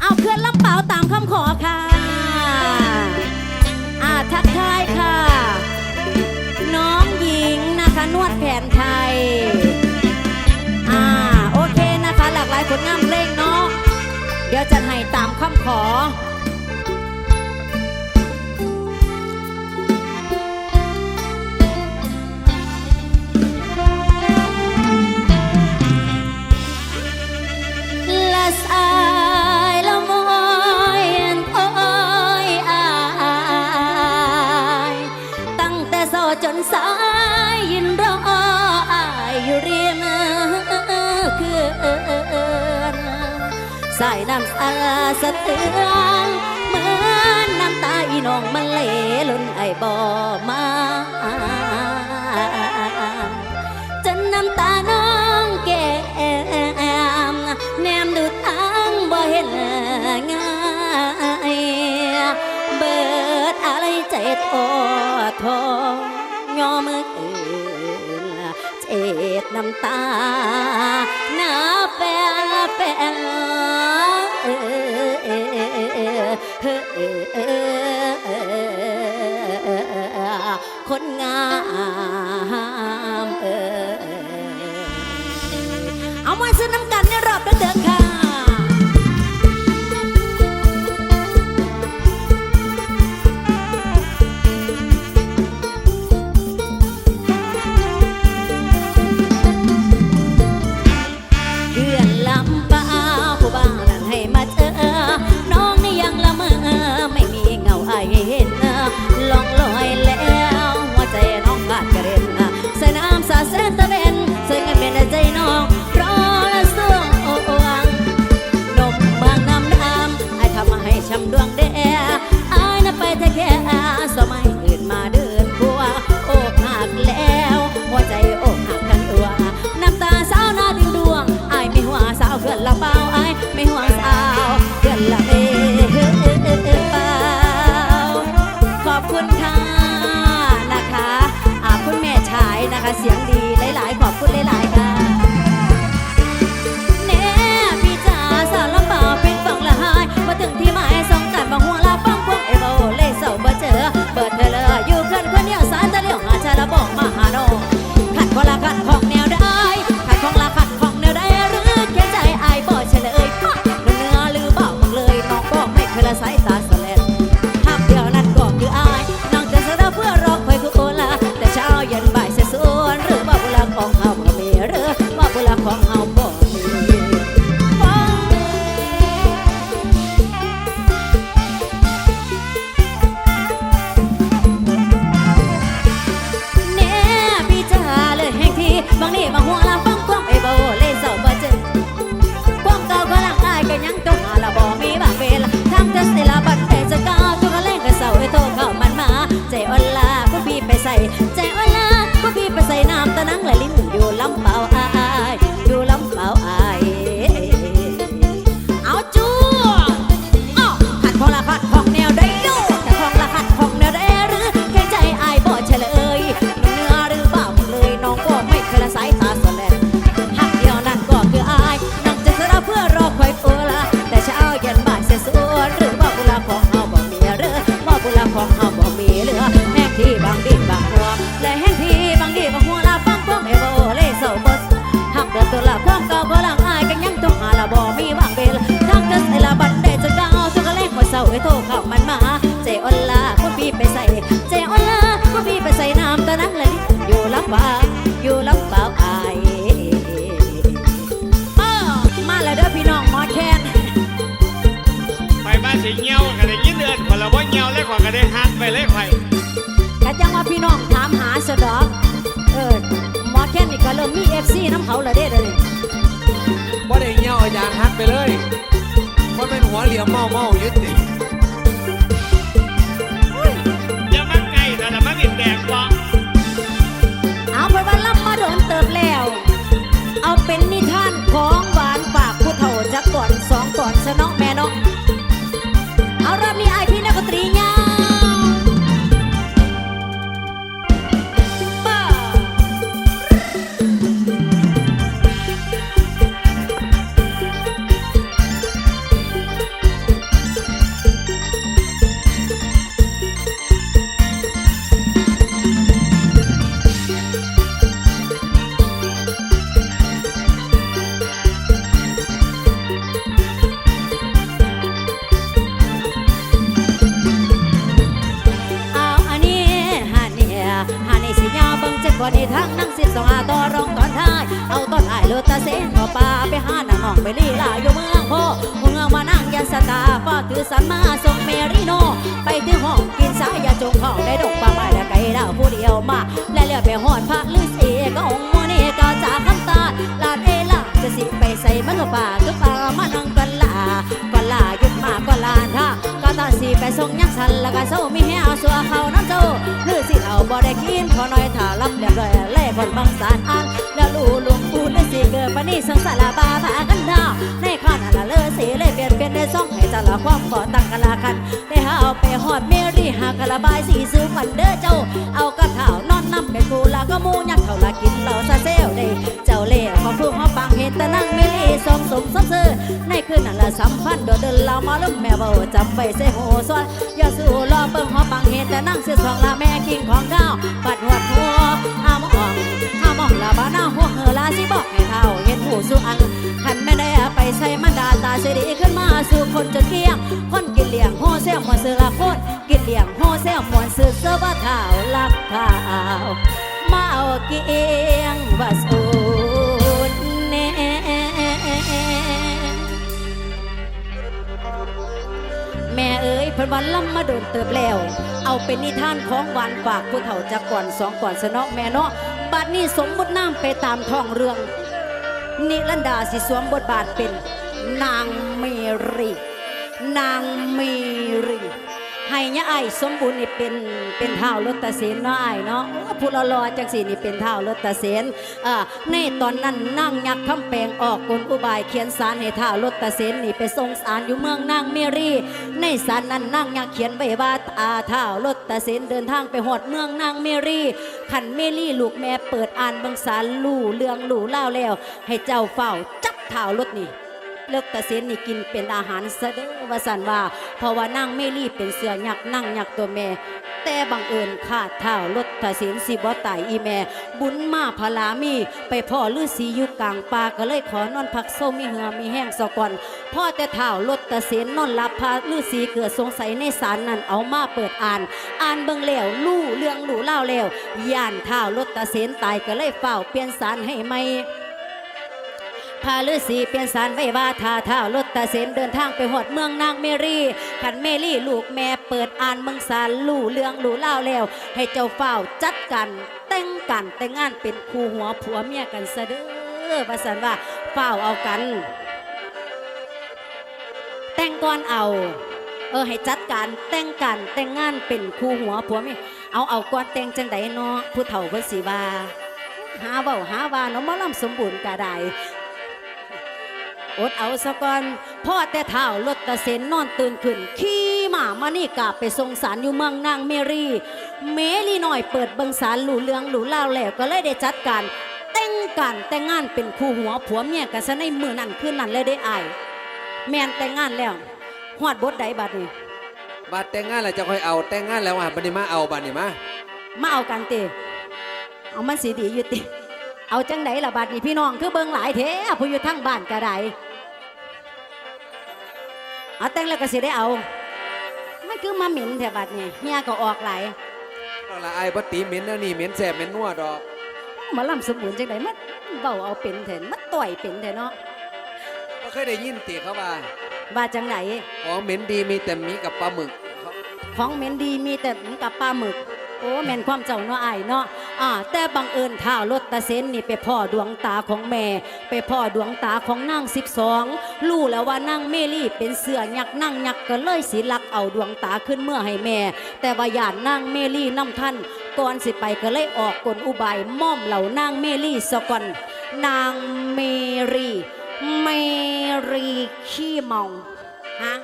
เอาเพื่อนลำเป่าตามคำขอค่ะอาทักทายค่ะ น้องหญิงนะคะนวดแผนไทย อ่าโอเคนะคะ หลากหลายผลงานเพลงเนาะเดี๋ยวจะให้ตามคำขอ น้ำตาสะเทือนเหมือนน้ำตาอีน้องมันไลล้นไอบ่อมาจนน้ำตาน้องแก้มแนมดูทางบ่เห็นง่ายเบิดอะไรใจทอทอยอมือ น้ำตาหน้าแปลแปลคนงามเอามาซื้อน้ำกันเนี่ยรอบเดิมค่ะ ของเฮาบ่มีเหลือแห่งที่บางดีบางหัวและแห่งที่บางดีบางหัวลาฟังพวกเอโบเลสโซบสหักเดือดตัวละควาเก่าก็ลังอายกันยังต้องหาละบ่มีวางเบลทักดินเสลาบันเด้จนดาวสุกแรงหัวเสาไอ้โทรเข้ามันมาเจออลาคนพี่ไปใส่ บว่าเงียวเล็กกว่าก็ได้หักไปเล็กไปกะจังว่าพี่น้องถามหาสะดอกเออมอแค่นี่ก็เริ่มมีเอฟซีน้ำเขาเละเด้เลยบ่ได้เงียวอาจารย์หักไปเลยว่าเป็นหัวเหลี่ยมเมาเมายึดติอย่ามัาไกลนะนะมาอีกแดกว่าเอาไปวันลับมาโดนเติบ พอตาเส้นขอป่าไปหาหนังน้องไปลีลาอยู่เมืองโพเมืองมานั่งยันสตาฟ้าถือสันมาส่งเมริโน ไปถึงห้องกินสายยาจงของได้ดอกปลาไม้และไก่ดาวผู้เดียวมา และเลือไปหอดพระฤาษีก็องโมนี่ก็จากคำตาลาดเอลาจะสิไปใส่มันก็ป่าก็ป่า ตาสีไปส่งยักษ์สันแล้วก็เศร้ามีแหวสัวเขาน้ำโจหรือสิเอาบ่ได้กินขอน้อยถ้ารับเรียบร้อยเล่คนบางสารอันแล้วลูลุงปูหรือสิเกิดปานี้สังสารบาพากันดาในข้อนั้นละเลอสีเลยเปลี่ยนเปลี่ยนในซ่องให้จะละความขอตั้งกันละคันได้หาเอาไปหอดเมรี่หากระบายสีซื้อมันเด้อเจ้า เอากระเถานอนน้ำเป็นกูละก็มูยักษ์เขาละกินเหล่าซาเซลได้เจ้าเล่ของผู้เขาปังเห็นแต่นั่งเมลี่สมสมสมซื้อในคืนนั้นละสัมพันธ์โดด เดินเรามาลุ่มแม่เบาจำไปเสหูส่วนอย่าสู้รอเบิ่งหอปังเห็นแต่นั่งเสียสองละแม่คิงของเก้าปัดหัวหัวห้ามอ่องห้ามองละบ้าหน้าหัวเหอลาสิบอกให้เท่าเห็นผู้สู้อันขันไม่ได้ไปใส่มันดาตาเสิริขึ้นมาสู่คนจนเกี้ยง คนกินเลี้ยงโฮเซลมวนซื้อละคนกินเลี้ยงโฮเซลมวนซื้อเสื้อบ้าเท้าลักเท้ามาเอาเกียงบาสู แม่เอ๋ยเพิ่นวันล่ำมาโดนเติบแล้ว เอาเป็นนิทานของหวานฝากผู้เฒ่าจากก่อนสองก่อนสนอแม่เนาะบัดนี้สมบุติน้ำไปตามท้องเรื่อง นิรันดาสิสวมบทบาทเป็นนางเมรี นางเมรี ให้ยไอ้สมบูรณ์นี่เป็นเป็นเท้าวรถตเสนเนาะไอ้เนาะผู้รอจังสีนี่เป็นเท้าวรถตเสนอ่าในตอนนั้นนางยักษ์คำแปลงออกกลอุบายเขียนสารให้เท้าวรถตเสนนี่ไปทรงสารอยู่เมืองนางเมรี ในสารนั้นนางยักษ์เขียนไว้ว่าอาเท้าวรถตเสนเดินทางไปหอดเมืองนางเมรีขันเมรีลูกแม่เปิดอ่านบิงสารลู่เรื่องลู่เล่าแล้ว ให้เจ้าเฝ้าจับเท้ารถนี่ เลิกตะเสนนี่กินเป็นอาหารซะด้ว่าสันว่า เพราะว่านางเมลี่เป็นเสือยักนั่งยักตัวแม่ แต่บังเอิญขาดเท้ารถตะเสนสิบ่ตายอีแม่ บุญมาพลามี ไปพ่อฤาษีอยู่กลางป่าก็เลยขอนอนพักโซมีเหือมีแห้งสะก่อนพ่อแต่เท้ารถตะเสนนอนหลับพาฤาษีเกิดสงสัยในสารนั้นเอามาเปิดอ่าน อ่านเบิ่งแล้วลู่เรื่องหลู่เล่าแล้วย่านเท้ารถตะเสนตายก็เลยเฝ้าเปลี่ยนสารให้ใหม่าฤาษีเปลี่ยนสารไว้ว่าท่าเท้ารถตาเส้นเดินทางไปหอดเมืองนางเมรีขันเมรี่ลูกแม่เปิดอ่านเมืองสารลู่เรื่องลู่เล่าแล้ว ให้เจ้าเฝ้าจัดกันแต่งกันแต่งงานเป็นคู่หัวผัวเมียกันซะเด้อประสันว่าเฝ้าเอากัน แต่งก่อนเอาเออให้จัดการแต่งกันแต่งงานเป็นคู่หัวผัวเมียเอาเอาก่อนแต่งจังใดเนาะผู้เฒ่าเพิ่นสิว่าหาเว้าหาว่าเนาะมอลำสมบูรณ์ก็ได้ อดเอาซะก่อนพ่อแต่เท้ารถตะเสนนอนตื่นขึ้น ขี่หมามานี่กลับไปทรงสารอยู่เมืองนางเมรีเมลีหน่อยเปิดเบิงสารหลู่เลืองหลู่เล่าวแล้วก็เลยได้จัดการแต่งกันแต่งงานเป็นคู่หัวผัวเมียกันซะในมือนั่นคืนนั้นเลยได้อายแมนแต่งงานแล้วฮอดบทใดบัดนี้บัดแต่งงานแล้วจะค่อยเอาแต่งงานแล้วอะบัดนี้มาเอาบัดนี้มามาเอากันเตเอามันสีดีอยู่ติเอาจังไดล่ะบัดนี้พี่น้องคือเบิงหลายเทผู้อยู่ทั้งบ้านก็ได้ เอาแต่งแล้วก็สิได้เอาไม่คือมาเหม็นแถวบัดนี้เฮียก็ออกหลายเอาละไอ้บ่ตีเหม็นแล้วนี่เหม็นแสบเหม็นนัวดอกหมาลำสมบูรณ์จังไดมันเบาเอาเป็นแทนมันต่อยเป็นแทนเนาะบ่เคยได้ยินติเขาว่าว่าจังไหนของเหม็นดีมีแต่หมีกับปลาหมึกเขาของเหม็นดีมีแต่หมูกับปลาหมึก โอ้แม่นความเจ้าเนาะอ้ายเนาะ อ่าแต่บังเอิญท้าวรถตะเซนนี่ไปพ่อดวงตาของแม่ ไปพ่อดวงตาของนางสิบสองรู้แล้วว่านางเมลี่เป็นเสือยักษ์นางยักษ์ก็เลยสิลักเอาดวงตาขึ้นเมื่อให้แม่ แต่ว่าญาตินางเมลี่นำท่านก่อนสิไปก็เลยออกกลอุบายม่อมเหล่านางเมลี่สก่อนนางเมรีเมรีขี้เมาฮะ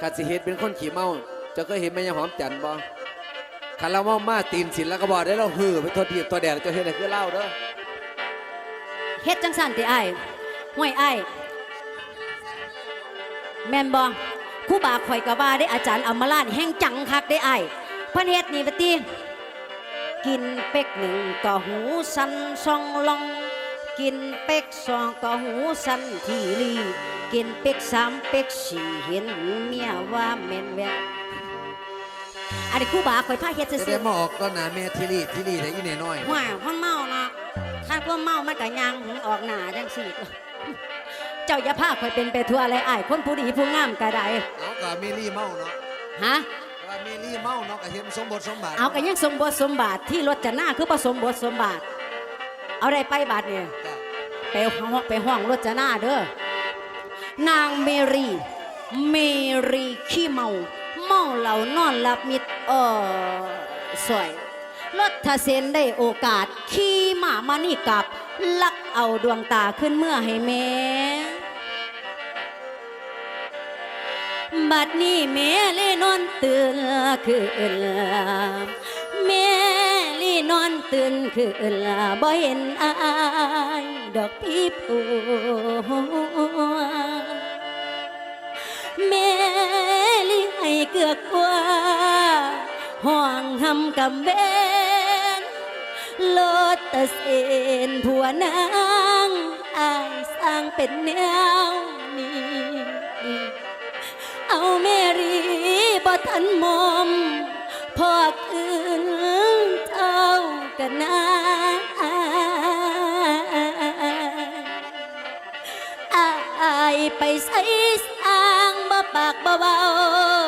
กาสิเฮ็ดเป็นคนขี้เมาจะก็เห็นแม่ยาหอมจันบ่ คันเราเมามาตีนสินแล้วก็บอกได้เราหือไปทนทีบตัวแดดจะเฮ็ดให้คือเล่าเด้อเฮ็ดจังสันติไอ้ห่วยไอ้แมนบ่ครู่บาข่อยกะว่าได้อาจารย์อมราชแห่งจังคักได้ไอ้พิ่นเฮ็ดนี่ปติกินเป็กหนึ่งก็หูสันซองลองกินเป็กสองก็หูสันทีลีกินเป็กสามเป็กสี่เห็นเมียว่าแมนแววอั นนี้ครู่บาข่อยพาเฮ็ดจะซื่ได้อมาออกตอนหน้าแม่ทีรี่ทีรี่ได้อีแน่น้อยห่วยคนเมาเนาะถ้าคนเมามันก็ยังหึงออกหน้าจังสี่ๆเจ้าอย่าพาข่อยเป็นไปทั่วอะไรอ้ายคนผู้ดีผู้งามก็ได้เอากับเมลี่เมาเนาะฮะ ว่าเมลี่เมาเนาะก็เห็นสมบทสมบัติเอากันยังสมบทสมบัติที่รถจะหน้าคือผสมบทสมบัติเอาได้ไปบาทเนี่ยจ้ะไปห้องไปห้องรถจะหน้าเด้อนางเมรีเมรีขี้เมา เมาเหล่านอนหลับมิดเออสวยรถทะเซนได้โอกาส ขี่หมามานี่กลับ ลักเอาดวงตาขึ้นเมื่อให้แม่บัดนี้แม่เล่นอนตื่นคือแม่ลี่นอนตื่นคือบ่เห็นอายดอกพี่ผัวแม่ เกือกกว่าห้องหำกำเบนโลดตะเสนผัวนางอายสร้างเป็นแนวนี้เอาแม่รีบ่ทันมอมพอคืนเจ้ากันนาอายไปใส่สร้างบ่ปากบ่เบา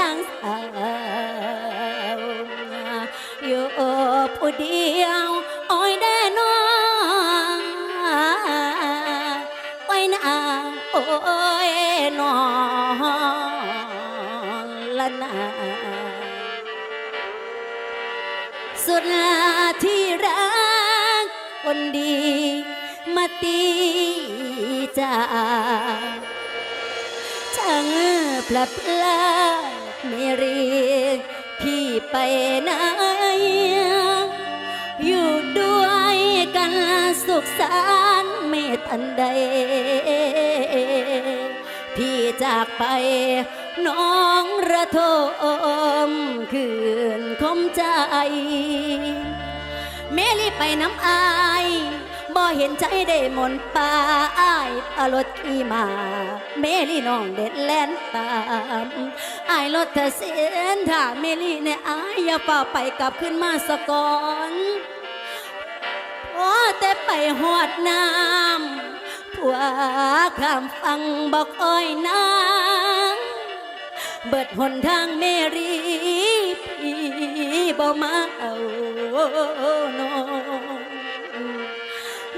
นางสาวอยู่ผู้เดียวโอ้ยแน่นอนโอ้นาโอ้ยนอนละนาสุดาที่รักคนดีมาตีจ้าช่างพลับพลา ดไม่เรียกพี่ไปไหนอยู่ด้วยกันสุขสันต์ไม่ทันใด พี่จากไปน้องระทมคืนคมใจ เมลีไปน้ำอายบ่เห็นใจได้มนป่าอายพารถขี่มา เมลีน้องเด็ดแล่นตาม อายรถเธอเสียนถ้าเมลีในอายอย่าป่าไปกลับขึ้นมาสะก่อนโอ้แต่ไปหอดน้ำผัวข้ามฟังบอกอ้อยนางเบิดหนทางเมรีพี่บ่มาเอาน้อ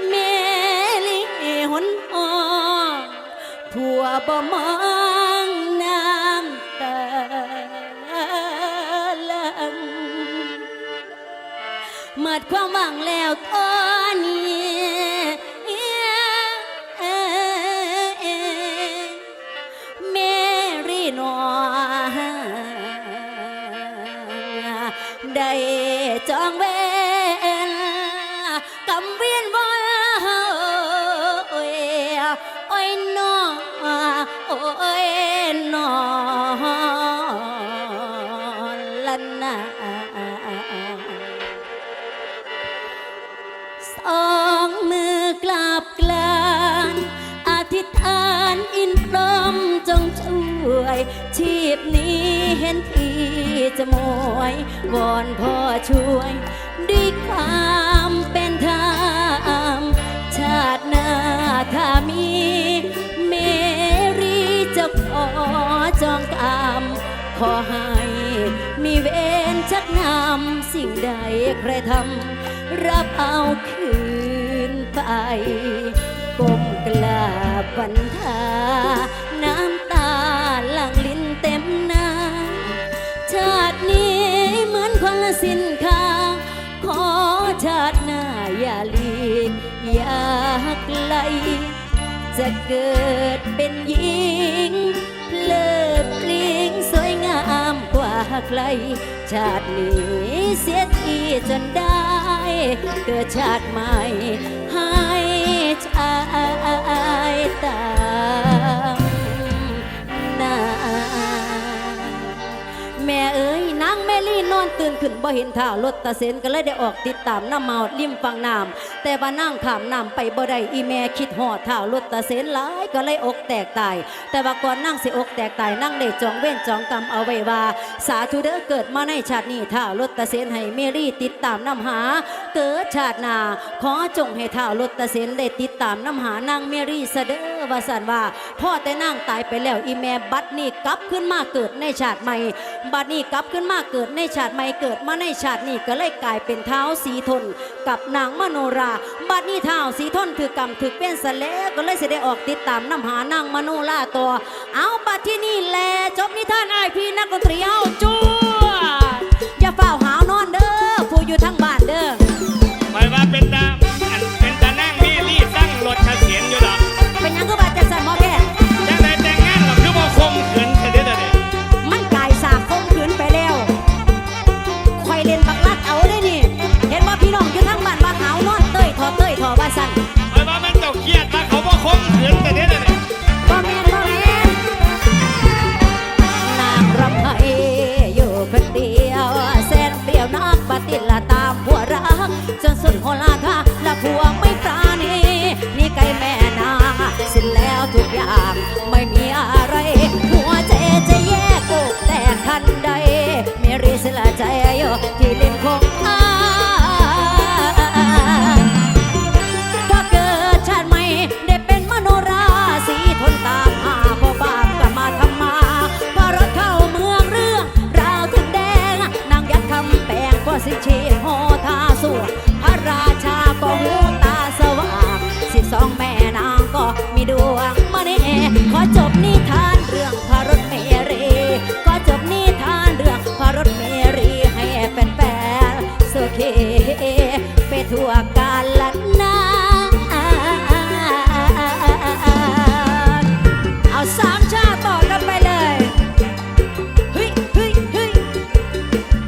เมลีหนออผัวบ่มอ ดความหวังแล้วตอนนี้เมรีนอได้จองไว้ จะมวยวอนพ่อช่วย ด้วยความเป็นธรรมชาติหน้าถ้ามี เมรีจะขอจองกรรมขอให้มีเวรชักนำสิ่งใดใครทำรับเอาคืนไปก้มกราบวันทา อย่าลีกอย่าไกลจะเกิดเป็นหญิงเพลิดเพลิงสวยงามกว่าใคร ชาตินี้เสียทีจนได้ เกิดชาติใหม่ให้ชายตาม อนางอนตื่นขึ้นบ่เห็นท่ารถตะเสนก็เลยได้ออกติดตามน้ำเมาริมฝั่งน้ำแต่ว่านั่งขามน้ำไปบ่ได้อีแม่คิดหอดท่ารถตะเสนหลายก็เลยอกแตกตาย แต่ว่าก่อนนั่งสิอกแตกตายนั่งได้จองเว้นจองกรรมเอาไว้ว่า สาธุเด้อเกิดมาในชาตินี้ท่ารถตะเสนให้เมรี่ติดตามน้ำหา เกิดชาตินาขอจงให้ท่ารถตะเสนได้ติดตามน้ำหานางเมรี่เสด้อ ว่าสันว่าพ่อแต่นั่งตายไปแล้วอีแม่บัดนี้กลับขึ้นมาเกิดในชาติใหม่ บัดนี้กลับขึ้นมาเกิดในชาติใหม่เกิดมาในชาตินี้ก็เลยกลายเป็นเท้าสีทน กับนางมโนรา บัดนี้เท้าสีทนถือกรรมถือเป็นสะแลก็เลยเสิได้ออกติดตามน้ำหานางมโนราตัวเอาบัดที่นี่แหละจบนิทานไอพี่นักดนตรีเอาจู Grazie.